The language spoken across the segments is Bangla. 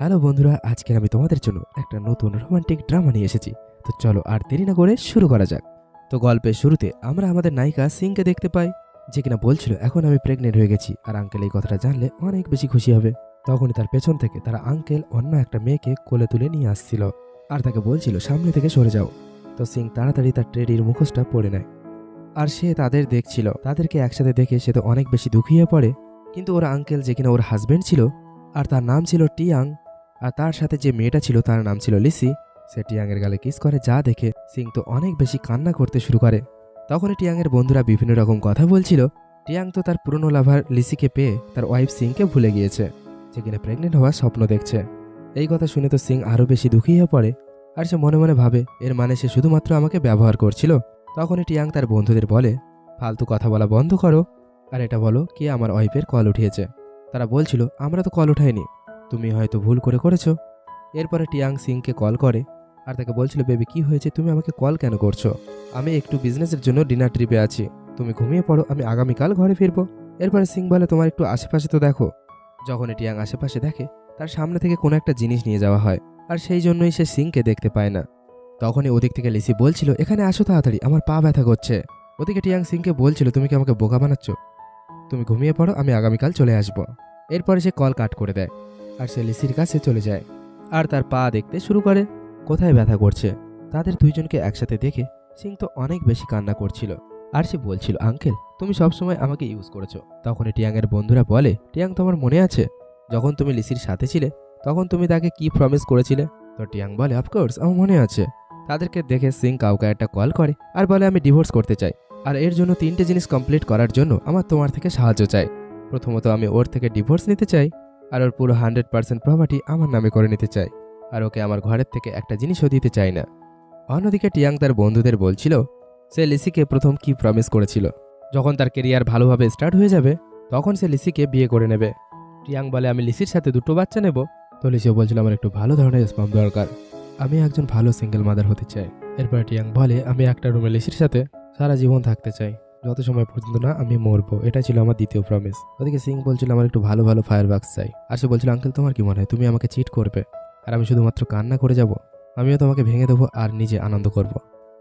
হ্যালো বন্ধুরা, আজকে আমি তোমাদের জন্য একটা নতুন রোমান্টিক ড্রামা নিয়ে এসেছি। তো চলো আর দেরি না করে শুরু করা যাক। তো গল্পের শুরুতে আমরা আমাদের নায়িকা সিংকে দেখতে পাই, যে কিনা বলছিল, এখন আমি প্রেগনেন্ট হয়ে গেছি আর আঙ্কেল এই কথাটা জানলে অনেক বেশি খুশি হবে। তখনই তার পেছন থেকে তারা আঙ্কেল অন্য একটা মেয়েকে কোলে তুলে নিয়ে আসছিল আর তাকে বলছিল, সামনে থেকে সরে যাও। তো সিং তাড়াতাড়ি তার ট্রেডির মুখোশটা পরে নেয়। আর সে তাদের দেখছিল, তাদেরকে একসাথে দেখে সে তো অনেক বেশি দুঃখিয়ে পড়ে। কিন্তু ওর আঙ্কেল যে কিনা ওর হাজবেন্ড ছিল, আর তার নাম ছিল টিয়াং আর তার সাথে যে মেয়েটা ছিল তার নাম ছিল লিসি। সে টিয়াংয়ের গালে কিস করে, যা দেখে সিং তো অনেক বেশি কান্না করতে শুরু করে। তখনই টিয়াংয়ের বন্ধুরা বিভিন্ন রকম কথা বলছিল। টিয়াং তো তার পুরনো লাভার লিসিকে পেয়ে তার ওয়াইফ সিংকে ভুলে গিয়েছে, যে কিনা প্রেগনেন্ট হওয়ার স্বপ্ন দেখছে। এই কথা শুনে তো সিং আরও বেশি দুঃখী হয়ে পড়ে আর সে মনে মনে ভাবে, এর মানে সে শুধুমাত্র আমাকে ব্যবহার করছিল। তখনই টিয়াং তার বন্ধুদের বলে, ফালতু কথা বলা বন্ধ করো। আর এটা বলো, কে আমার ওয়াইফের কল উঠিয়েছে? তারা বলছিল, আমরা তো কল উঠাইনি। তুমি হয়তো ভুল করে করেছ। এরপরে টিয়াং সিংকে কল করে, আর তাকে বলছিল, বেবি, কি হয়েছে? তুমি আমাকে কল কেন করছ? আমি একটু বিজনেসের জন্য ডিনার ট্রিপে আছি। তুমি ঘুমিয়ে পড়ো, আমি আগামীকাল ঘরে ফিরবো। এরপরে সিং বলে, তোমার একটু আশেপাশে তো দেখো। যখনই টিয়াং আশেপাশে দেখে, তার সামনে থেকে কোনো একটা জিনিস নিয়ে যাওয়া হয়, আর সেই জন্যই সে সিংকে দেখতে পায় না। তখনই ওদিক থেকে লিসি বলছিল, এখানে আসো তাড়াতাড়ি, আমার পা ব্যথা করছে। ওদিকে টিয়াং সিংকে বলছিল, তুমি কি আমাকে বোকা বানাচ্ছ? তুমি ঘুমিয়ে পড়ো, আমি আগামীকাল চলে আসব। এরপরে সে কল কাট করে দেয়। আর সে লিসির কাছে চলে যায়। আর তার পা দেখতে শুরু করে, কোথায় ব্যথা করছে? তাদের দুইজনকে একসাথে দেখে সিং তো অনেক বেশি কান্না করছিল। আর সে বলছিল, আঙ্কেল, তুমি সবসময় আমাকে ইউজ করেছ। তখনই টিয়াংয়ের বন্ধুরা বলে, টিয়াং, তোমার মনে আছে? যখন তুমি লিসির সাথে ছিলে, তখন তুমি তাকে কি প্রমিস করেছিলে? তো টিয়াং বলে অফকোর্স আমার মনে আছে। তাদেরকে দেখে সিং কাউকে একটা কল করে আর বলে, আমি ডিভোর্স করতে চাই। আর এর জন্য তিনটে জিনিস কমপ্লিট করার জন্য আমার তোমার থেকে সাহায্য চাই। প্রথমত আমি ওর থেকে ডিভোর্স নিতে চাই আর ওর পুরো হান্ড্রেড পার্সেন্ট প্রপার্টি আমার নামে করে নিতে চাই আর ওকে আমার ঘরের থেকে একটা জিনিসও দিতে চাই না। অন্যদিকে টিয়াং তার বন্ধুদের বলছিল, সে লিসিকে প্রথম কি প্রমিস করেছিল? যখন তার কেরিয়ার ভালোভাবে স্টার্ট হয়ে যাবে, তখন সে লিসিকে বিয়ে করে নেবে। টিয়াং বলে, আমি লিসির সাথে দুটো বাচ্চা নেব। তো লিসিও বলছিল, আমার একটু ভালো ধরনের স্পাম দরকার। আমি একজন ভালো সিঙ্গেল মাদার হতে চাই। এরপর টিয়াং বলে, আমি একটা রুমে লিসির সাথে সারা জীবন থাকতে চাই। যত সময় পর্যন্ত না আমি মরবো এটা ছিল আমার দ্বিতীয় প্রমিস ওদিকে সিং বলছিল, আমার একটু ভালো ভালো ফায়ার বাক্স চাই। আর সে বলছিল, আঙ্কেল, তোমার কি মনে হয়? তুমি আমাকে চিট করবে? আর আমি শুধুমাত্র কান্না করে যাব? আমিও তোমাকে ভেঙে দেবো আর নিজে আনন্দ করব।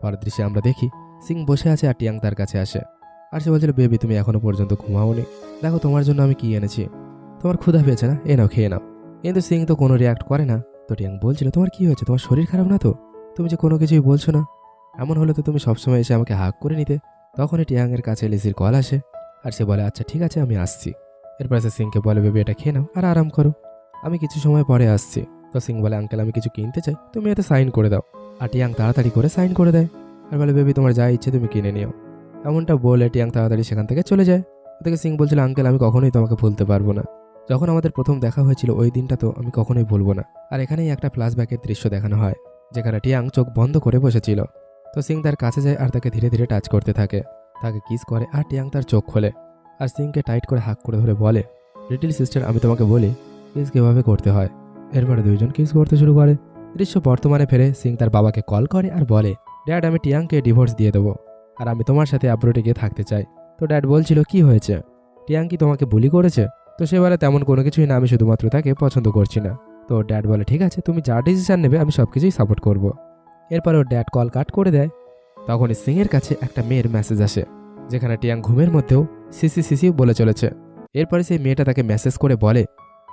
পরের দৃশ্যে আমরা দেখি, সিং বসে আছে আর টিয়াং তার কাছে আসে। আর সে বলছিল, বেবি, তুমি এখনও পর্যন্ত ঘুমাওনি। দেখো, তোমার জন্য আমি কি এনেছি। তোমার ক্ষুধা পেয়েছে না? এ নাও, খেয়ে নাও। কিন্তু সিং তো কোনো রিয়াক্ট করে না। তো টিয়াং বলছিল, তোমার কি হয়েছে? তোমার শরীর খারাপ না তো? তুমি যে কোনো কিছুই বলছো না। এমন হলে তো তুমি সবসময় এসে আমাকে হাক করে নিতে। তখনই টিয়াংয়ের কাছে লিসির কল আসে আর সে বলে আচ্ছা ঠিক আছে, আমি আসছি। এরপর সে সিংকে বলে, বেবি, এটা খেয়ে নাও আর আরাম করো। আমি কিছু সময় পরে আসছি। তো সিং বলে, আঙ্কেল, আমি কিছু কিনতে চাই, তুমি এতে সাইন করে দাও। আর টিয়াং তাড়াতাড়ি করে সাইন করে দেয়। আর বলে, বেবি, তোমার যা ইচ্ছে তুমি কিনে নিও। এমনটা বলে টিয়াং তাড়াতাড়ি সেখান থেকে চলে যায়। ওদিকে সিং বলছিল, আঙ্কেল, আমি কখনোই তোমাকে ভুলতে পারব না। যখন আমাদের প্রথম দেখা হয়েছিল, ওই দিনটা তো আমি কখনোই ভুলবো না। আর এখানেই একটা ফ্ল্যাশব্যাকের দৃশ্য দেখানো হয়, যেখানে টিয়াং চোখ বন্ধ করে বসেছিল। তো সিং তার কাছে যায় আর তাকে ধীরে ধীরে টাচ করতে থাকে। তাকে কিস করে আর টিয়াং তার চোখ খোলে। আর সিংকে টাইট করে হাক করে ধরে বলে লিটিল সিস্টার আমি তোমাকে বলি কিস কীভাবে করতে হয়? এরপরে দুইজন কিস করতে শুরু করে। দৃশ্য বর্তমানে ফেরে সিং তার বাবাকে কল করে আর বলে ড্যাড আমি টিয়াংকে ডিভোর্স দিয়ে দেবো আর আমি তোমার সাথে আব্রোটে গিয়ে থাকতে চাই। তো ড্যাড বলছিল, কি হয়েছে? টিয়াং কি তোমাকে বুলি করেছে? তো সে বলে, তেমন কোনো কিছুই না, আমি শুধুমাত্র তাকে পছন্দ করছি না। তো ড্যাড বলে, ঠিক আছে, তুমি যা ডিসিশন নেবে, আমি সব কিছুই সাপোর্ট করব। এরপর ওর ড্যাড কল কাট করে দেয়। তখনই সিংয়ের কাছে একটা মেয়ের মেসেজ আসে, যেখানে টিয়াং ঘুমের মধ্যেও সিসি সিসি বলে চলেছে। এরপরে সেই মেয়েটা তাকে মেসেজ করে বলে,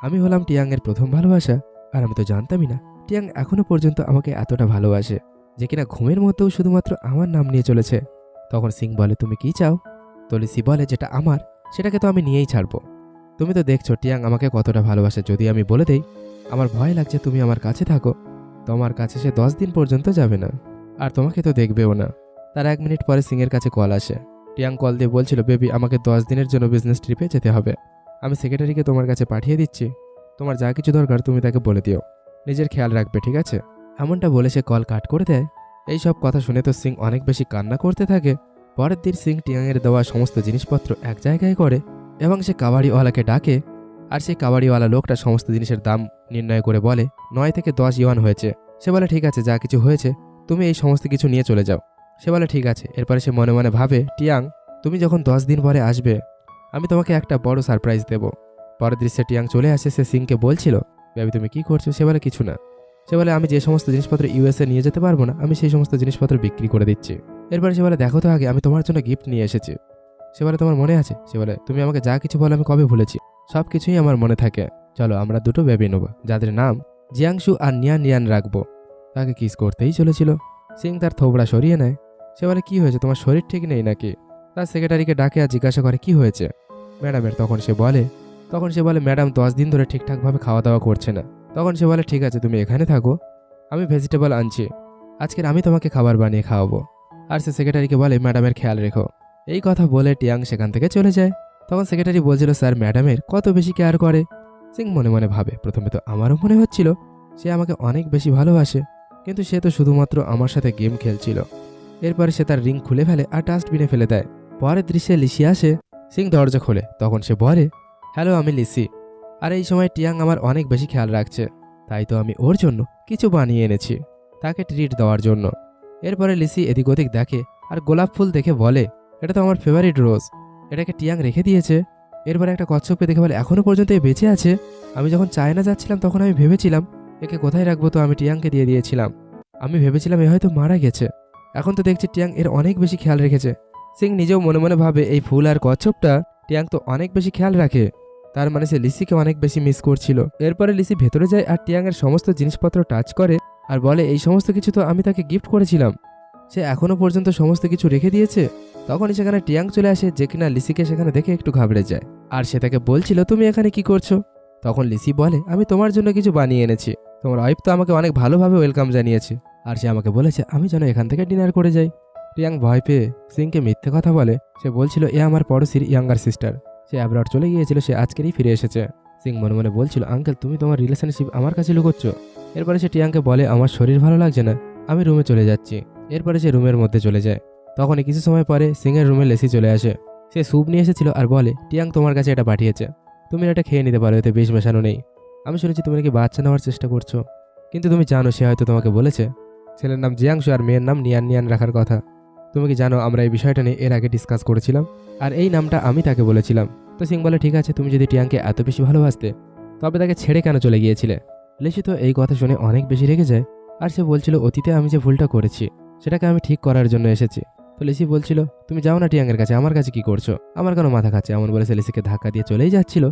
আমি হলাম টিয়াংয়ের প্রথম ভালোবাসা, আর আমি তো জানতামই না, টিয়াং এখনও পর্যন্ত আমাকে এতটা ভালোবাসে, যে কিনা ঘুমের মধ্যেও শুধুমাত্র আমার নাম নিয়ে চলেছে। তখন সিং বলে, তুমি কি চাও? তো লিসি বলে, যেটা আমার, সেটাকে তো আমি নিয়েই ছাড়বো। তুমি তো দেখছ টিয়াং আমাকে কতটা ভালোবাসে, যদি আমি বলে দেই, আমার ভয় লাগছে তুমি আমার কাছে থাকো তোমার কাছে সে দশ দিন পর্যন্ত যাবে না। আর তোমাকে তো দেখবেও না। তার এক মিনিট পরে সিংয়ের কাছে কল আসে। টিয়াং কল দিয়ে বলছিল, বেবি, আমাকে দশ দিনের জন্য বিজনেস ট্রিপে যেতে হবে। আমি সেক্রেটারিকে তোমার কাছে পাঠিয়ে দিচ্ছি। তোমার যা কিছু দরকার তুমি তাকে বলে দিও। নিজের খেয়াল রাখবে, ঠিক আছে? এমনটা বলে সে কল কাট করে দেয়। এই সব কথা শুনে তো সিং অনেক বেশি কান্না করতে থাকে। পরের দিন সিং টিয়াংয়ের দেওয়া সমস্ত জিনিসপত্র এক জায়গায় করে এবং সে কাবাড়িওয়ালাকে ডাকে আর সেই কাবাড়িওয়ালা লোকটা সমস্ত জিনিসের দাম নির্ণয় করে বলে, নয় থেকে দশ ইওয়ান হয়েছে। সে বলে, ঠিক আছে, যা কিছু হয়েছে, তুমি এই সমস্ত কিছু নিয়ে চলে যাও। সে বলে, ঠিক আছে। এরপরে সে মনে মনে ভাবে, টিয়াং, তুমি যখন দশ দিন পরে আসবে, আমি তোমাকে একটা বড় সারপ্রাইজ দেব। পরের দৃশ্যে টিয়াং চলে আসে, সে সিংকে বলছিল, বেবি, তুমি কি করছ? সে বলে, কিছু না। সে বলে, আমি যে সমস্ত জিনিসপত্র ইউএসএ নিয়ে যেতে পারব না, আমি সেই সমস্ত জিনিসপত্র বিক্রি করে দিচ্ছি। এরপরে সে বলে, দেখো তো আগে, আমি তোমার জন্য গিফট নিয়ে এসেছি। সে বলে, তোমার মনে আছে? সে বলে, তুমি আমাকে যা কিছু বলো, আমি কবে ভুলেছি? সব কিছুই আমার মনে থাকে। চলো, আমরা দুটো বেবি নেব, যাদের নাম জিয়াংশু আর নিয়ান নিয়ান রাখব। তাকে কিস করতেই চলেছিল। সিং তার থোবড়া সরিয়ে নেয়। সে বলে, কি হয়েছে? তোমার শরীর ঠিক নেই নাকি? তার সেক্রেটারিকে ডাকে আর জিজ্ঞাসা করে, কি হয়েছে? ম্যাডামের তখন সে বলে, তখন সে বলে, ম্যাডাম দশ দিন ধরে ঠিকঠাকভাবে খাওয়া দাওয়া করছে না। তখন সে বলে, ঠিক আছে, তুমি এখানে থাকো। আমি ভেজিটেবল আনছি। আজকের আমি তোমাকে খাবার বানিয়ে খাওয়াবো। আর সে সেক্রেটারিকে বলে, ম্যাডামের খেয়াল রেখো। এই কথা বলে টিয়াং সেখান থেকে চলে যায়। তখন সেক্রেটারি বলছিল, স্যার ম্যাডামের কত বেশি কেয়ার করে? সিং মনে মনে ভাবে, প্রথমে তো আমারও মনে হচ্ছিল, সে আমাকে অনেক বেশি ভালোবাসে, কিন্তু সে তো শুধুমাত্র আমার সাথে গেম খেলছিল। এরপরে সে তার রিং খুলে ফেলে আর ডাস্টবিনে ফেলে দেয়। পরের দৃশ্যে লিসি আসে, সিং দরজা খোলে, তখন সে বলে, হ্যালো, আমি লিসি। আর এই সময় টিয়াং আমার অনেক বেশি খেয়াল রাখছে, তাই তো আমি ওর জন্য কিছু বানিয়ে এনেছি, তাকে ট্রিট দেওয়ার জন্য। এরপরে লিসি এদিক ওদিক দেখে আর গোলাপ ফুল দেখে বলে, এটা তো আমার ফেভারিট রোজ এটাকে টিয়াং রেখে দিয়েছে। এরপরে একটা কচ্ছপকে দেখে বলে এখনও পর্যন্ত এ বেঁচে আছে। আমি যখন চায়না যাচ্ছিলাম, তখন আমি ভেবেছিলাম, একে কোথায় রাখব তো আমি টিয়াংকে দিয়ে দিয়েছিলাম। আমি ভেবেছিলাম এ হয়তো মারা গেছে। এখন তো দেখছি টিয়াং এর অনেক বেশি খেয়াল রেখেছে। সিং নিজেও মনে মনে ভাবে, এই ফুল আর কচ্ছপটা টিয়াং তো অনেক বেশি খেয়াল রাখে। তার মানে সে লিসিকে অনেক বেশি মিস করছিল। এরপরে লিসি ভেতরে যায় আর টিয়াংয়ের সমস্ত জিনিসপত্র টাচ করে আর বলে, এই সমস্ত কিছু তো আমি তাকে গিফট করেছিলাম। সে এখনও পর্যন্ত সমস্ত কিছু রেখে দিয়েছে? তখনই সেখানে টিয়াং চলে আসে, যে কিনা লিসিকে সেখানে দেখে একটু ঘাবড়ে যায়। আর সে তাকে বলছিল, তুমি এখানে কি করছ? তখন লিসি বলে, আমি তোমার জন্য কিছু বানিয়ে এনেছি। তোমার ওয়াইফ তো আমাকে অনেক ভালোভাবে ওয়েলকাম জানিয়েছে। আর সে আমাকে বলেছে, আমি যেন এখান থেকে ডিনার করে যাই। টিয়াং ভয় পেয়ে সিংকে মিথ্যে কথা বলে, সে বলছিল, এ আমার পড়োশির ইয়াঙ্গার সিস্টার সে অ্যাব্রড চলে গিয়েছিল, সে আজকেরই ফিরে এসেছে। সিং মনে মনে বলছিল, আঙ্কেল, তুমি তোমার রিলেশনশিপ আমার কাছে লুকোচ্ছ। এরপরে সে টিয়াংকে বলে, আমার শরীর ভালো লাগছে না, আমি রুমে চলে যাচ্ছি। এরপরে সে রুমের মধ্যে চলে যায়। তখনই কিছু সময় পরে সিংয়ের রুমে লেসি চলে আসে। সে স্যুপ নিয়ে এসেছিল আর বলে, টিয়াং তোমার কাছে এটা পাঠিয়েছে। তুমি এটা খেয়ে নিতে পারো, এতে বিষ মেশানো নেই। আমি শুনেছি তুমি নাকি বাচ্চা নেওয়ার চেষ্টা করছ। কিন্তু তুমি জানো সে হয়তো তোমাকে বলেছে। ছেলের নাম জিয়াংশু আর মেয়ের নাম নিয়ান নিয়ান রাখার কথা। তুমি কি জানো আমরা এই বিষয়টা নিয়ে এর আগে ডিসকাস করেছিলাম? আর এই নামটা আমি তাকে বলেছিলাম। তো সিং বলে, ঠিক আছে, তুমি যদি টিয়াংকে এত বেশি ভালোবাসতে, তবে তাকে ছেড়ে কেন চলে গিয়েছিলে? লিসি তো এই কথা শুনে অনেক বেশি রেগে যায়। আর সে বলছিল, অতীতে আমি যে ভুলটা করেছি, সেটাকে আমি ঠিক করার জন্য এসেছি। তো লিসি বলছিল, তুমি যাও না টিয়াংয়ের কাছে, আমার কাছে কি করছ? আমার কেন মাথা খাচ্ছে? এমন বলে সে লিসিকে ধাক্কা দিয়ে চলেই যাচ্ছিল।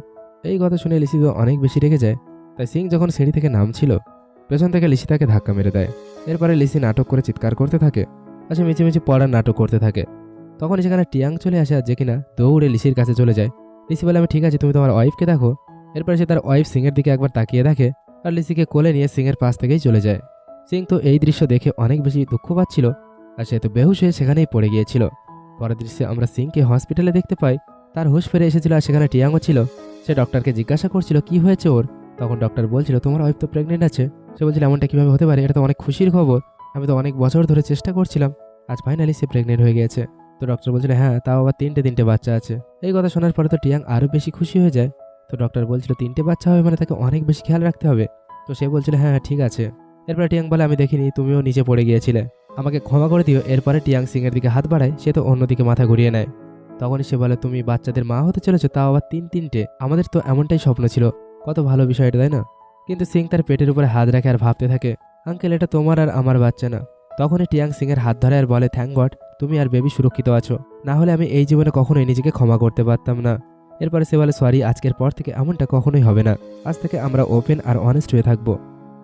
এই কথা শুনে লিসি তো অনেক বেশি রেগে যায়। তাই সিং যখন সিঁড়ি থেকে নামছিল, পেছন থেকে লিসি তাকে ধাক্কা মেরে দেয়। এরপরে লিসি নাটক করে চিৎকার করতে থাকে আর সে মিছিমিছি পড়ার নাটক করতে থাকে। তখন সেখানে টিয়াং চলে আসে আর যে কিনা দৌড়ে লিসির কাছে চলে যায়। লিসি বলে, আমি ঠিক আছে, তুমি তোমার ওয়াইফকে দেখো। এরপরে সে তার ওয়াইফ সিংয়ের দিকে একবার তাকিয়ে দেখে আর লিসিকে কোলে নিয়ে সিংয়ের পাশ থেকেই চলে যায়। সিং তো এই দৃশ্য দেখে অনেক বেশি দুঃখ পাচ্ছিল। আর সে তো বেহুশ হয়ে সেখানেই পড়ে গিয়েছিল। পরের দৃশ্যে আমরা সিংকে হসপিটালে দেখতে পাই। তার হুশ ফিরে এসেছিল আর সেখানে টিয়াংও ছিল। সে ডক্টরকে জিজ্ঞাসা করছিল, কি হয়েছে ওর? তখন ডক্টর বলছিল, তোমার ওয়াইফ তো প্রেগনেন্ট আছে। সে বলছিল, এমনটা কীভাবে হতে পারে? এটা তো অনেক খুশির খবর। আমি তো অনেক বছর ধরে চেষ্টা করছিলাম। আজ ফাইনালি সে প্রেগনেন্ট হয়ে গেছে তো ডক্টর বলছিল হ্যাঁ তাও আবার তিনটে তিনটে বাচ্চা আছে। এই কথা শোনার পরে তো টিয়াং আরও বেশি খুশি হয়ে যায়। তো ডক্টর বলছিল, তিনটে বাচ্চা হবে মানে তাকে অনেক বেশি খেয়াল রাখতে হবে। তো সে বলছিল হ্যাঁ ঠিক আছে। এরপরে টিয়াং বলে, আমি দেখিনি, তুমিও নিচে পড়ে গিয়েছিলে। আমাকে ক্ষমা করে দিও, এরপরে টিয়াং সিংয়ের দিকে হাত বাড়ায়, সে তো অন্যদিকে মাথা ঘুরিয়ে নেয়। তখনই সে বলে, তুমি বাচ্চাদের মা হতে চলেছো, তাও আবার তিন তিনটে। আমাদের তো এমনটাই স্বপ্ন ছিল। কত ভালো বিষয় এটা তাই না? কিন্তু সিং তার পেটের উপরে হাত রাখে আর ভাবতে থাকে, আঙ্কেল, এটা তোমার আর আমার বাচ্চা না। তখনই টিয়াং সিংয়ের হাত ধরে আর বলে থ্যাংক গড, তুমি আর বেবি সুরক্ষিত আছো। না হলে আমি এই জীবনে কখনোই নিজেকে ক্ষমা করতে পারতাম না। এরপরে সে বলে, সরি, আজকের পর থেকে এমনটা কখনোই হবে না। আজ থেকে আমরা ওপেন আর অনেস্ট হয়ে থাকব।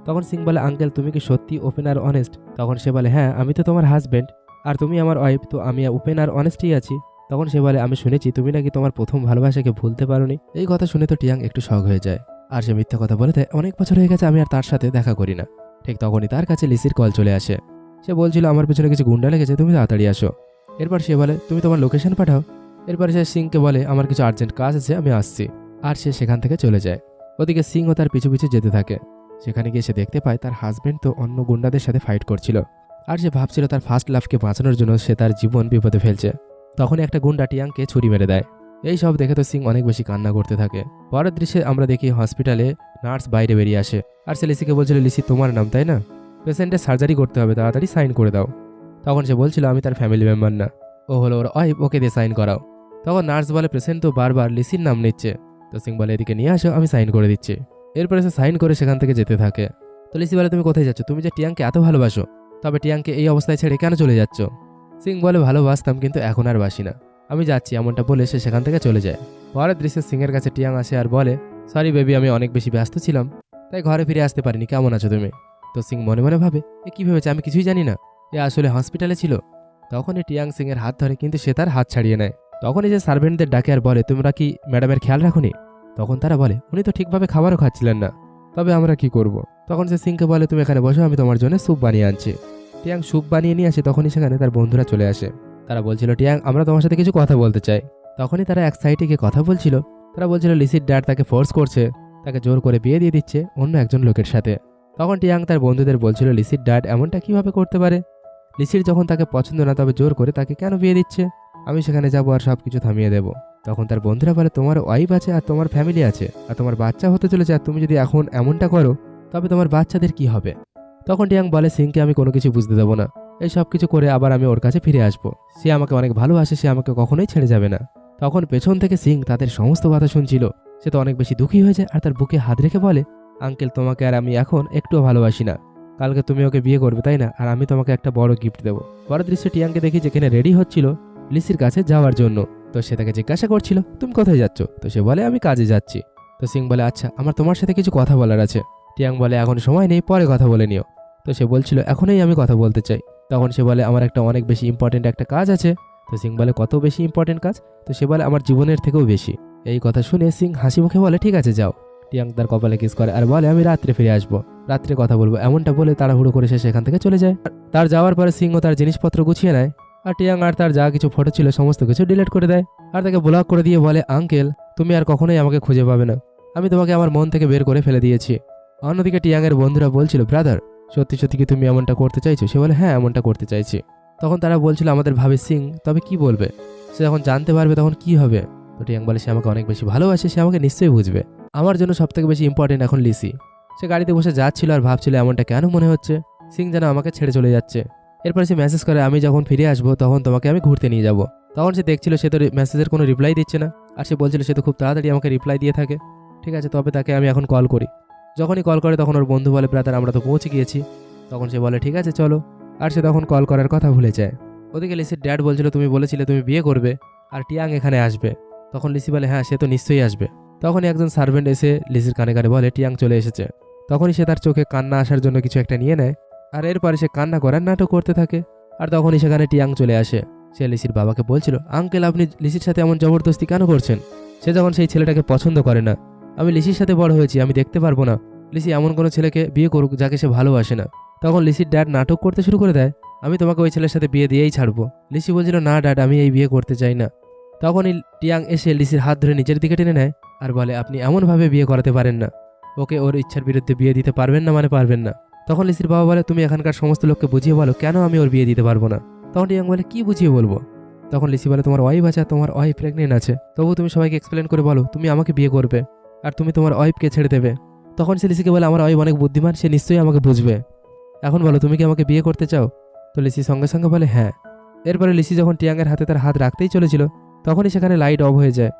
তখন সিং বলে, আঙ্কেল, তুমি কি সত্যি ওপেন আর অনেস্ট তখন সে বলে হ্যাঁ আমি তো তোমার হাজব্যান্ড আর তুমি আমার ওয়াইফ তো আমি ওপেন আর অনেস্টই আছি। তখন সে বলে, আমি শুনেছি তুমি নাকি তোমার প্রথম ভালোবাসাকে ভুলতে পারোনি। এই কথা শুনে তো টিয়াং একটু শখ হয়ে যায়। আর সে মিথ্যা কথা বলে দেয় অনেক বছর হয়ে গেছে, আমি আর তার সাথে দেখা করি না। ঠিক তখনই তার কাছে লিসির কল চলে আসে। সে বলছিল, আমার পেছনে কিছু গুন্ডা লেগেছে, তুমি তাড়াতাড়ি আসো। এরপর সে বলে, তুমি তোমার লোকেশন পাঠাও। এরপর সে সিংকে বলে, আমার কিছু আর্জেন্ট কাজ আছে, আমি আসছি। আর সে সেখান থেকে চলে যায়। ওদিকে সিংও তার পিছু পিছু যেতে থাকে। সেখানে গিয়ে সে দেখতে পায় তার হাজবেন্ড তো অন্য গুন্ডাদের সাথে ফাইট করছিল। আর সে ভাবছিল তার ফার্স্ট লাভকে বাঁচানোর জন্য সে তার জীবন বিপদে ফেলছে। তখন একটা গুন্ডা টিয়াংকে ছুরি মেরে দেয়। এই সব দেখে তো সিং অনেক বেশি কান্না করতে থাকে। পরের দৃশ্যে আমরা দেখি হসপিটালে নার্স বাইরে বেরিয়ে আসে। আর সে লিসিকে বলছিল, লিসি, তোমার নাম, তাই না? পেশেন্টের সার্জারি করতে হবে, তাড়াতাড়ি সাইন করে দাও। তখন সে বলছিল, আমি তার ফ্যামিলি মেম্বার না। ও হলো ওর ওয়াইফ ওকে দিয়ে সাইন করাও। তখন নার্স বলে পেশেন্ট তো বারবার লিসির নাম নিচ্ছে। তো সিং বলে, এদিকে নিয়ে আসো, আমি সাইন করে দিচ্ছি। এরপরে সে সাইন করে সেখান থেকে যেতে থাকে। তো লিসি বলে, তুমি কোথায় যাচ্ছ? তুমি যে টিয়াংকে এত ভালোবাসো, তবে টিয়াংকে এই অবস্থায় ছেড়ে কেন চলে যাচ্ছ? সিং বলে, ভালোবাসতাম, কিন্তু এখন আর বাসি না। আমি যাচ্ছি। এমনটা বলে সে সেখান থেকে চলে যায়। পরের দৃশ্যে সিংয়ের কাছে টিয়াং আসে আর বলে সরি বেবি আমি অনেক বেশি ব্যস্ত ছিলাম, তাই ঘরে ফিরে আসতে পারিনি। কেমন আছো তুমি? তো সিং মনে মনে ভাবে, এ কী ভেবেছে? আমি কিছুই জানি না। এ আসলে হসপিটালে ছিল। তখনই টিয়াং সিংয়ের হাত ধরে, কিন্তু সে তার হাত ছাড়িয়ে নেয়। তখনই যে সার্ভেন্টদের ডাকে আর বলে, তোমরা কি ম্যাডামের খেয়াল রাখুনি? তখন তারা বলে, উনি তো ঠিকভাবে খাবারও খাচ্ছিলেন না। তবে আমরা কি করব। তখন সে সিংকে বলে, তুমি এখানে বসো, আমি তোমার জন্য স্যুপ বানিয়ে আনছি। টিয়াং স্যুপ বানিয়ে নিয়ে আসে, তখনই সেখানে তার বন্ধুরা চলে আসে। তারা বলছিল, টিয়াং, আমরা তোমার সাথে কিছু কথা বলতে চাই। তখনই তারা এক সাইডে গিয়ে কথা বলছিল। তারা বলছিল লিসির ড্যাড তাকে ফোর্স করছে, তাকে জোর করে বিয়ে দিয়ে দিচ্ছে অন্য একজন লোকের সাথে। তখন টিয়াং তার বন্ধুদের বলছিল লিসির ড্যাড এমনটা কীভাবে করতে পারে? লিসির যখন তাকে পছন্দ না, তবে জোর করে তাকে কেন বিয়ে দিচ্ছে? আমি সেখানে যাব আর সব কিছু থামিয়ে দেবো। তখন তার বন্ধুরা বলে, তোমার ওয়াইফ আছে আর তোমার ফ্যামিলি আছে, আর তোমার বাচ্চা হতে চলেছে, আর তুমি যদি এখন এমনটা করো, তবে তোমার বাচ্চাদের কি হবে? তখন টিয়াং বলে, সিংকে আমি কোনো কিছু বুঝতে দেবো না। এই সব কিছু করে আবার আমি ওর কাছে ফিরে আসব। সে আমাকে অনেক ভালোবাসে, সে আমাকে কখনোই ছেড়ে যাবে না। তখন পেছন থেকে সিং তাদের সমস্ত কথা শুনছিল। সে তো অনেক বেশি দুঃখী হয়ে যায় আর তার বুকে হাত রেখে বলে, আঙ্কেল, তোমাকে আর আমি এখন একটুও ভালোবাসি না। কালকে তুমি ওকে বিয়ে করবে, তাই না? আর আমি তোমাকে একটা বড় গিফট দেবো। বড় দৃশ্য টিয়াংকে দেখি যেখানে রেডি হচ্ছিল লিসির কাছে যাওয়ার জন্য। তো সে তাকে জিজ্ঞাসা করছিল, তুমি কোথায় যাচ্ছ? তো সে বলে, আমি কাজে যাচ্ছি। তো সিং বলে আচ্ছা আমার তোমার সাথে কিছু কথা বলার আছে। টিয়াং বলে, এখন সময় নেই, পরে কথা বলে নিও। তো সে বলছিল, এখনই আমি কথা বলতে চাই। তখন সে বলে, আমার একটা অনেক বেশি ইম্পর্টেন্ট একটা কাজ আছে। তো সিং বলে, কত বেশি ইম্পর্টেন্ট কাজ? তো সে বলে, আমার জীবনের থেকেও বেশি। এই কথা শুনে সিং হাসি মুখে বলে, ঠিক আছে, যাও। টিয়াং তার কপালে কিস করে আর বলে, আমি রাত্রে ফিরে আসব। রাত্রে কথা বলব। এমনটা বলে তাড়াহুড়ো করে সে সেখান থেকে চলে যায়। তার যাওয়ার পরে সিংহ তার জিনিসপত্র গুছিয়ে নেয়। আর টিয়াং আর তার যা কিছু ফটো ছিল, সমস্ত কিছু ডিলিট করে দেয়। আর তাকে ব্লক করে দিয়ে বলে আঙ্কেল তুমি আর কখনোই আমাকে খুঁজে পাবে না। আমি তোমাকে আমার মন থেকে বের করে ফেলে দিয়েছি। অন্যদিকে টিয়াংয়ের বন্ধুরা বলছিল ব্রাদার সত্যি সত্যি কি তুমি এমনটা করতে চাইছো? সে বলে হ্যাঁ এমনটা করতে চাইছি। তখন তারা বলছিল, আমাদের ভাবে সিং, তবে কি বলবে? সে যখন জানতে পারবে তখন কি হবে? তো টিয়াং বলে, সে আমাকে অনেক বেশি ভালোবাসে, সে আমাকে নিশ্চয়ই বুঝবে। আমার জন্য সবথেকে বেশি ইম্পর্টেন্ট এখন লিসি। সে গাড়িতে বসে যাচ্ছিল আর ভাবছিল, এমনটা কেন মনে হচ্ছে? সিং যেন আমাকে ছেড়ে চলে যাচ্ছে। এরপরে সে মেসেজ করে, আমি যখন ফিরে আসব, তখন তোমাকে আমি ঘুরতে নিয়ে যাব। তখন সে দেখছিল, সে তো মেসেজের কোনো রিপ্লাই দিচ্ছে না। আর সে বলছিল, সে তো খুব তাড়াতাড়ি আমাকে রিপ্লাই দিয়ে থাকে। ঠিক আছে, তবে তাকে আমি এখন কল করি। যখনই কল করে, তখন ওর বন্ধু বলে, ব্রাদার, আমরা তো পৌঁছে গিয়েছি। তখন সে বলে, ঠিক আছে, চলো। আর সে তখন কল করার কথা ভুলে যায়। ওদিকে লিসির ড্যাড বলছিল, তুমি বলেছিলে তুমি বিয়ে করবে, আর টিয়াং এখানে আসবে। তখন লিসি বলে হ্যাঁ সে তো নিশ্চয়ই আসবে। তখনই একজন সার্ভেন্ট এসে লিসির কানে কানে বলে, টিয়াং চলে এসেছে। তখনই সে তার চোখে কান্না আসার জন্য কিছু একটা নিয়ে নেয়। আর এরপরে সে কান্না করার নাটক করতে থাকে। আর তখনই সেখানে টিয়াং চলে আসে। সে লিসির বাবাকে বলছিল, আঙ্কেল, আপনি লিসির সাথে এমন জবরদস্তি কেন করছেন? সে যখন সেই ছেলেটাকে পছন্দ করে না। আমি লিসির সাথে বড় হয়েছি, আমি দেখতে পারব না। লিসি এমন কোনো ছেলেকে বিয়ে করুক যাকে সে ভালোবাসে না। তখন লিসির ড্যাড নাটক করতে শুরু করে দেয়, আমি তোমাকে ওই ছেলের সাথে বিয়ে দিয়েই ছাড়বো। লিসি বলছিল, না ড্যাড, আমি এই বিয়ে করতে চাই না। তখনই টিয়াং এসে লিসির হাত ধরে নিজের দিকে টেনে নেয় আর বলে, আপনি এমনভাবে বিয়ে করাতে পারেন না। ওকে ওর ইচ্ছার বিরুদ্ধে বিয়ে দিতে পারবেন না মানে পারবেন না। তখন লিসির বাবা বলে, তুমি এখানকার সমস্ত লোককে বুঝিয়ে বলো, কেন আমি ওর বিয়ে দিতে পারব না? তখন টিয়াং বলে, কি বুঝিয়ে বলব? তখন লিসি বলে, তোমার ওয়াইফ আছে তোমার ওয়াইফ প্রেগনেন্ট আছে। তবু তুমি সবাইকে এক্সপ্লেন করে বলো, তুমি আমাকে বিয়ে করবে আর তুমি তোমার ওয়াইফকে ছেড়ে দেবে। তখন সে লিসিকে বলে, আমার ওয়াইফ অনেক বুদ্ধিমান, সে নিশ্চয়ই আমাকে বুঝবে। এখন বলো, তুমি কি আমাকে বিয়ে করতে চাও? তো লিসি সঙ্গে সঙ্গে বলে হ্যাঁ। এরপরে লিসি যখন টিয়াংয়ের হাতে তার হাত রাখতেই চলেছিল, তখনই সেখানে লাইট অফ হয়ে যায়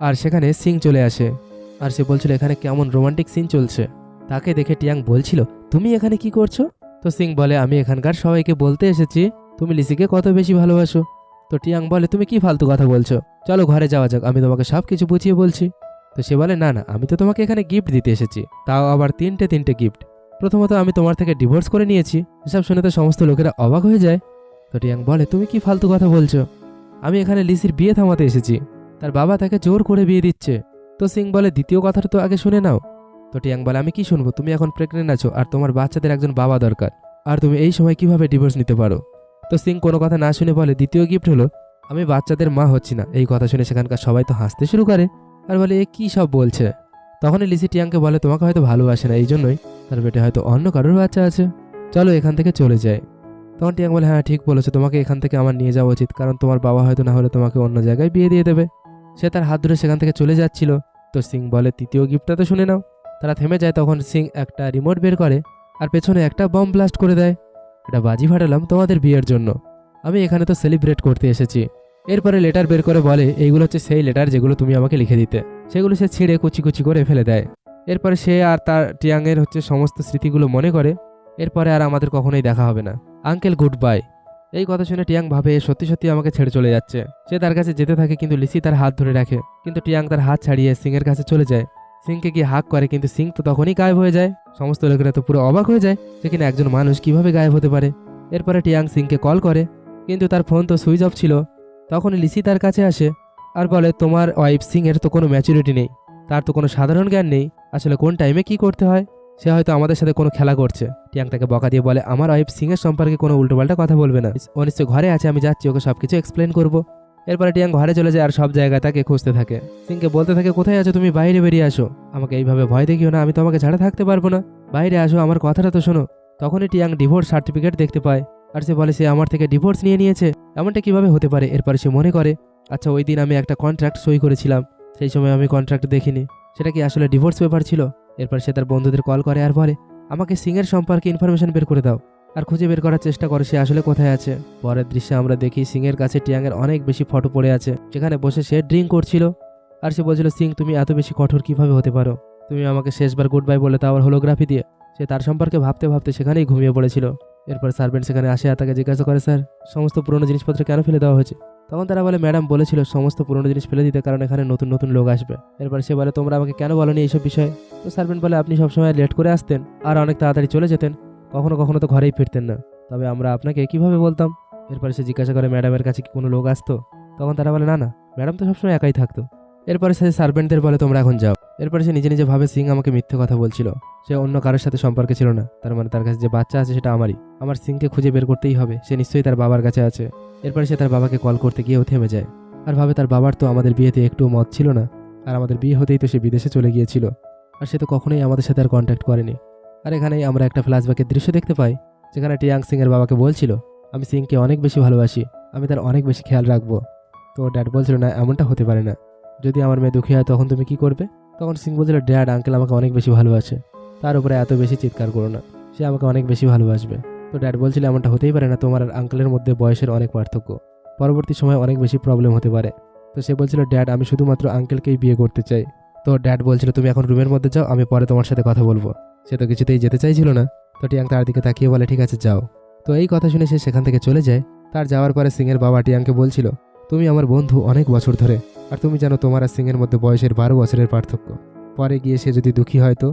আর সেখানে সিং চলে আসে। আর সে বলছিল, এখানে কেমন রোমান্টিক সিন চলছে? তাকে দেখে টিয়াং বলছিল তুমি এখানে কি করছ? তো সিং বলে, আমি এখানকার সবাইকে বলতে এসেছি। তুমি লিসিকে কত বেশি ভালোবাসো? তো টিয়াং বলে, তুমি কি ফালতু কথা বলছো? চলো ঘরে যাওয়া যাক, আমি তোমাকে সব কিছু বুঝিয়ে বলছি। তো সে বলে, না না, আমি তো তোমাকে এখানে গিফট দিতে এসেছি। তাও আবার তিনটে তিনটে গিফট প্রথমত আমি তোমার থেকে ডিভোর্স করে নিয়েছি। এসব শুনে তো সমস্ত লোকেরা অবাক হয়ে যায়। তো টিয়াং বলে, তুমি কি ফালতু কথা বলছো? আমি এখানে লিসির বিয়ে থামাতে এসেছি। তার বাবা তাকে জোর করে বিয়ে দিচ্ছে। তো সিং বলে, দ্বিতীয় কথাটা তো আগে শুনে নাও। তো টিয়াং বলে, আমি কি শুনব? তুমি এখন প্রেগনেন্ট আছো আর তোমার বাচ্চাদের একজন বাবা দরকার। আর তুমি এই সময় কীভাবে ডিভোর্স নিতে পারো? তো সিং কোনো কথা না শুনে বলে, দ্বিতীয় গিফট হলো, আমি বাচ্চাদের মা হচ্ছি না। এই কথা শুনে সেখানকার সবাই তো হাসতে শুরু করে আর বলে, এ কী সব বলছে? তখনই লিসি টিয়াংকে বলে, তোমাকে হয়তো ভালোবাসে না, এই জন্যই তার পেটে হয়তো অন্য কারোর বাচ্চা আছে। চলো এখান থেকে চলে যায় তখন টিয়াং বলে হ্যাঁ ঠিক বলেছ, তোমাকে এখান থেকে আমার নিয়ে যাওয়া উচিত, কারণ তোমার বাবা হয়তো না হলে তোমাকে অন্য জায়গায় বিয়ে দিয়ে দেবে। সে তার হাত ধরে সেখান থেকে চলে যাচ্ছিল। তো সিং বলে, তৃতীয় গিফটটা তো শুনে নাও। তারা থেমে যায় তখন সিং একটা রিমোট বের করে আর পেছনে একটা বম ব্লাস্ট করে দেয়। এটা বাজি ফাটালাম তোমাদের বিয়ের জন্য। আমি এখানে তো সেলিব্রেট করতে এসেছি। এরপরে লেটার বের করে বলে, এইগুলো হচ্ছে সেই লেটার যেগুলো তুমি আমাকে লিখে দিতে। সেগুলো সে ছিঁড়ে কুচি কুচি করে ফেলে দেয়। এরপরে সে আর তার টিয়াংয়ের হচ্ছে সমস্ত স্মৃতিগুলো মনে করে। এরপরে আর আমাদের কখনোই দেখা হবে না। আঙ্কেল গুড বাই এই কথা শুনে টিয়াং ভাবে, সত্যি সত্যি আমাকে ছেড়ে চলে যাচ্ছে। সে তার কাছে যেতে থাকে, কিন্তু লিসি তার হাত ধরে রাখে। কিন্তু টিয়াং তার হাত ছাড়িয়ে সিংয়ের কাছে চলে যায়। সিংকে গিয়ে হাক করে, কিন্তু সিং তো তখনই গায়েব হয়ে যায়। সমস্ত লোকেরা তো পুরো অবাক হয়ে যায় সেখানে একজন মানুষ কীভাবে গায়েব হতে পারে। এরপরে টিয়াং সিংকে কল করে, কিন্তু তার ফোন তো সুইচ অফ ছিল। তখন লিসি তার কাছে আসে আর বলে, তোমার ওয়াইফ সিং এর তো কোনো ম্যাচুরিটি নেই। তার তো কোনো সাধারণ জ্ঞান নেই। আসলে কোন টাইমে কি করতে হয়? সে হয়তো আমাদের সাথে কোনো খেলা করছে। টিয়াং তাকে বকা দিয়ে বলে, আমার ওয়াইফ সিং এর সম্পর্কে কোনো উল্টোপাল্টা কথা বলবে না। ও নিশ্চয় ঘরে আছে, আমি যাচ্ছি, ওকে সবকিছু এক্সপ্লেন করব। এরপরে টিয়াং ঘরে চলে যায় আর সব জায়গায় তাকে খুঁজতে থাকে। সিংকে বলতে থাকে, কোথায় আছো তুমি? বাইরে বেরিয়ে আসো। আমাকে এইভাবে ভয় দেখিও না, আমি তোমাকে ছাড়া থাকতে পারব না। বাইরে আসো, আমার কথাটা তো শোনো। তখনই টিয়াং ডিভোর্স সার্টিফিকেট দেখতে পায় আর সে বলে, সে আমার থেকে ডিভোর্স নিয়ে নিয়েছে। এমনটা কীভাবে হতে পারে? এরপরে সে মনে করে আচ্ছা ওই দিন আমি একটা কন্ট্রাক্ট সই করেছিলাম। সেই সময় আমি কন্ট্রাক্ট দেখিনি। সেটা কি আসলে ডিভোর্স পেপার ছিল? এরপর সে তার বন্ধুদের কল করে আর বলে, আমাকে সিংয়ের সম্পর্কে ইনফরমেশন বের করে দাও। আর খুঁজে বের করার চেষ্টা করে সে আসলে কোথায় আছে। পরের দৃশ্যে আমরা দেখি সিংয়ের কাছে টিয়াংয়ের অনেক বেশি ফটো পড়ে আছে, যেখানে বসে সে ড্রিঙ্ক করছিল। আর সে বলছিল, সিং, তুমি এত বেশি কঠোর কীভাবে হতে পারো? তুমি আমাকে শেষবার গুড বাই বলে তাও হোলোগ্রাফি দিয়ে? সে তার সম্পর্কে ভাবতে ভাবতে সেখানেই ঘুমিয়ে পড়েছিল। এরপর সার্ভেন্ট সেখানে আসে আর তাকে জিজ্ঞাসা করে, স্যার, সমস্ত পুরনো জিনিসপত্র কেন ফেলে দেওয়া হয়েছে? তখন তারা বলে, ম্যাডাম বলেছিল সমস্ত পুরনো জিনিস ফেলে দিতে কারণ এখানে নতুন নতুন লোক আসবে। এরপর সে বলে, তোমরা আমাকে কেন বলনি এইসব বিষয়ে? তো সার্ভেন্ট বলে, আপনি সবসময় লেট করে আসতেন আর অনেক তাড়াতাড়ি চলে যেতেন। কখনো কখনো তো ঘরেই ফিরতেন না। তবে আমরা আপনাকে কীভাবে বলতাম? এরপরে সে জিজ্ঞাসা করে, ম্যাডামের কাছে কি কোনো লোক আসতো? তখন তারা বলে, না না, ম্যাডাম তো সবসময় একাই থাকতো। এরপরে সে সার্ভেন্টদের বলে, তোমরা এখন যাও। এরপরে সে নিজে নিজে ভাবে সিং আমাকে মিথ্যে কথা বলছিল। সে অন্য কারোর সাথে সম্পর্কে ছিল না। তার মানে তার কাছে যে বাচ্চা আছে সেটা আমারই। আমার সিংকে খুঁজে বের করতেই হবে। সে নিশ্চয়ই তার বাবার কাছে আছে। এরপরে সে তার বাবাকে কল করতে গিয়েও থেমে যায়। আর ভাবে তার বাবার তো আমাদের বিয়েতে একটু মত ছিল না। আর আমাদের বিয়ে হতেই তো সে বিদেশে চলে গিয়েছিল। আর সে তো কখনোই আমাদের সাথে আর কন্ট্যাক্ট করেনি। আর এখানেই আমরা একটা ফ্ল্যাশব্যাকের দৃশ্য দেখতে পাই, যেখানে টিয়াং সিং এর বাবাকে বলছিল, আমি সিংকে অনেক বেশি ভালোবাসি, আমি তার অনেক বেশি খেয়াল রাখব। তো ড্যাড বলছিল, না, এমনটা হতে পারে না। যদি আমার মেয়ে দুঃখী হয়, তখন তুমি কি করবে? তখন সিং বলছিল ড্যাড আঙ্কেল আমাকে অনেক বেশি ভালোবাসে, তার উপরে এত বেশি চিৎকার করো না, সে আমাকে অনেক বেশি ভালোবাসবে। তো ড্যাড বলছিল, এমনটা হতেই পারে না, তোমার আর আঙ্কেলের মধ্যে বয়সের অনেক পার্থক্য। পরবর্তী সময় অনেক বেশি প্রবলেম হতে পারে। তো সে বলছিল ড্যাড আমি শুধুমাত্র আঙ্কেলকেই বিয়ে করতে চাই। তো ড্যাড বলছিল, তুমি এখন রুমের মধ্যে যাও, আমি পরে তোমার সাথে কথা বলব। সে তো কিছুতেই যেতে চাইছিল না। তো টিয়াং তার দিকে তাকিয়ে বলে, ঠিক আছে, যাও। তো এই কথা শুনে সে সেখান থেকে চলে যায়। তার যাওয়ার পরে সিংয়ের বাবা টিয়াংকে বলছিল, তুমি আমার বন্ধু অনেক বছর ধরে, আর তুমি জানো তোমার আর সিংয়ের মধ্যে বয়সের বারো বছরের পার্থক্য। পরে গিয়ে সে যদি দুঃখী হয় তো?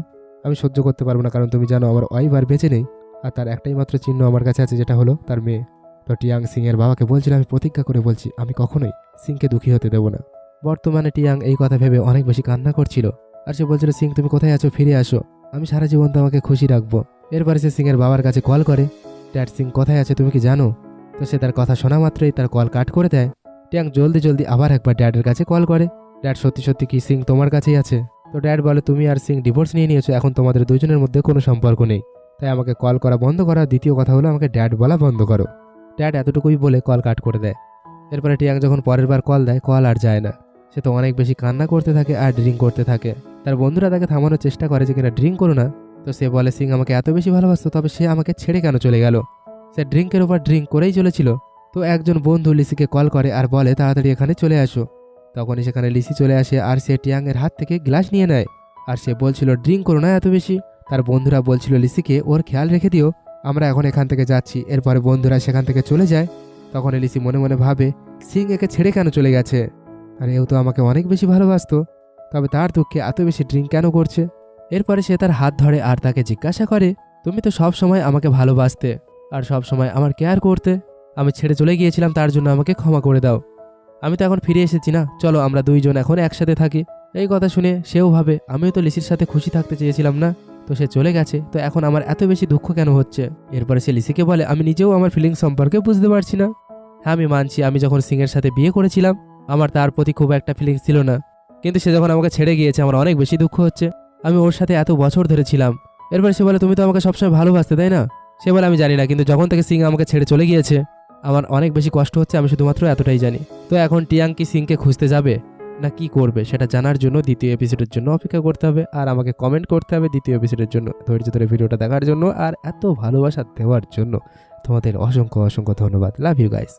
আমি সহ্য করতে পারব না, কারণ তুমি জানো আমার আর বেঁচে নেই, আর তার একটাই মাত্র চিহ্ন আমার কাছে আছে, যেটা হলো তার মেয়ে। তো টিয়াং সিংয়ের বাবাকে বলছিল, আমি প্রতিজ্ঞা করে বলছি, আমি কখনোই সিংকে দুঃখী হতে দেবো না। বর্তমানে টিয়াং এই কথা ভেবে অনেক বেশি কান্না করছিল। আর সে বলছিল, সিং, তুমি কোথায় আছো? ফিরে আসো। আমি সারা জীবন তোমাকে খুশি রাখব। এরপরে সে সিংয়ের বাবার কাছে কল করে ড্যাড সিং, কোথায় আছে তুমি কি জানো? তো সে তার কথা শোনা মাত্রই তার কল কাট করে দেয়। টিয়াং জলদি জলদি আবার একবার ড্যাডের কাছে কল করে ড্যাড সত্যি সত্যি কি সিং তোমার কাছেই আছে? তো ড্যাড বলে, তুমি আর সিং ডিভোর্স নিয়ে নিয়েছো, এখন তোমাদের দুজনের মধ্যে কোনো সম্পর্ক নেই। তাই আমাকে কল করা বন্ধ করা দ্বিতীয় কথা হলো আমাকে ড্যাড বলা বন্ধ করো। ড্যাড এতটুকুই বলে কল কাট করে দেয়। এরপরে টিয়াং যখন পরের বার কল দেয়, কল আর যায় না। সে তো অনেক বেশি কান্না করতে থাকে আর ড্রিঙ্ক করতে থাকে। তার বন্ধুরা তাকে থামানোর চেষ্টা করে যে কিনা ড্রিঙ্ক করো না, তো সে বলে, সিং, আমাকে এত বেশি ভালোবাসতো, তবে সে আমাকে ছেড়ে কেন চলে গেল? সে ড্রিঙ্কের উপর ড্রিঙ্ক করেই চলেছিল। তো একজন বন্ধু লিসিকে কল করে আর বলে, তাড়াতাড়ি এখানে চলে আসো। তখনই সেখানে লিসি চলে আসে আর সে টিয়াংয়ের হাত থেকে গ্লাস নিয়ে নেয়। আর সে বলছিল ড্রিঙ্ক করো না এত বেশি। তার বন্ধুরা বলছিল, লিসিকে ওর খেয়াল রেখে দিও, আমরা এখন এখান থেকে যাচ্ছি। এরপরে বন্ধুরা সেখান থেকে চলে যায়। তখন লিসি মনে মনে ভাবে, সিং একে ছেড়ে কেন চলে গেছে? আর এও তো আমাকে অনেক বেশি ভালোবাসতো। তবে তার দুঃখে এত বেশি ড্রিঙ্ক কেন করছে? এরপরে সে তার হাত ধরে আর তাকে জিজ্ঞাসা করে, তুমি তো সব সময় আমাকে ভালোবাসতে আর সব সময় আমার কেয়ার করতে। আমি ছেড়ে চলে গিয়েছিলাম, তার জন্য আমাকে ক্ষমা করে দাও। আমি তো এখন ফিরে এসেছি না। চলো, আমরা দুইজন এখন একসাথে থাকি। এই কথা শুনে সেও ভাবে, আমিও তো লিসির সাথে খুশি থাকতে চেয়েছিলাম না। তো সে চলে গেছে। তো এখন আমার এত বেশি দুঃখ কেন হচ্ছে? এরপরে সে লিসিকে বলে, আমি নিজেও আমার ফিলিংস সম্পর্কে বুঝতে পারছি না। হ্যাঁ আমি মানছি, আমি যখন সিংয়ের সাথে বিয়ে করেছিলাম, আমার তার প্রতি খুব একটা ফিলিংস ছিল না। কিন্তু সে যখন আমাকে ছেড়ে গিয়েছে, আমার অনেক বেশি দুঃখ হচ্ছে। আমি ওর সাথে এত বছর ধরে ছিলাম। এরপরে সে বলে, তুমি তো আমাকে সবসময় ভালোবাসতে, তাই না? সে বলে, আমি জানি না, কিন্তু যখন থেকে সিং আমাকে ছেড়ে চলে গিয়েছে, আমার অনেক বেশি কষ্ট হচ্ছে, আমি শুধুমাত্র এতটাই জানি। তো এখন টিয়াং কি সিংকে খুঁজতে যাবে না কি করবে, সেটা জানার জন্য দ্বিতীয় এপিসোডের জন্য অপেক্ষা করতে হবে, আর আমাকে কমেন্ট করতে হবে দ্বিতীয় এপিসোডের জন্য। ধৈর্য ধরে ভিডিওটা দেখার জন্য আর এত ভালোবাসা দেওয়ার জন্য তোমাদের অসংখ্য অসংখ্য ধন্যবাদ। Love you guys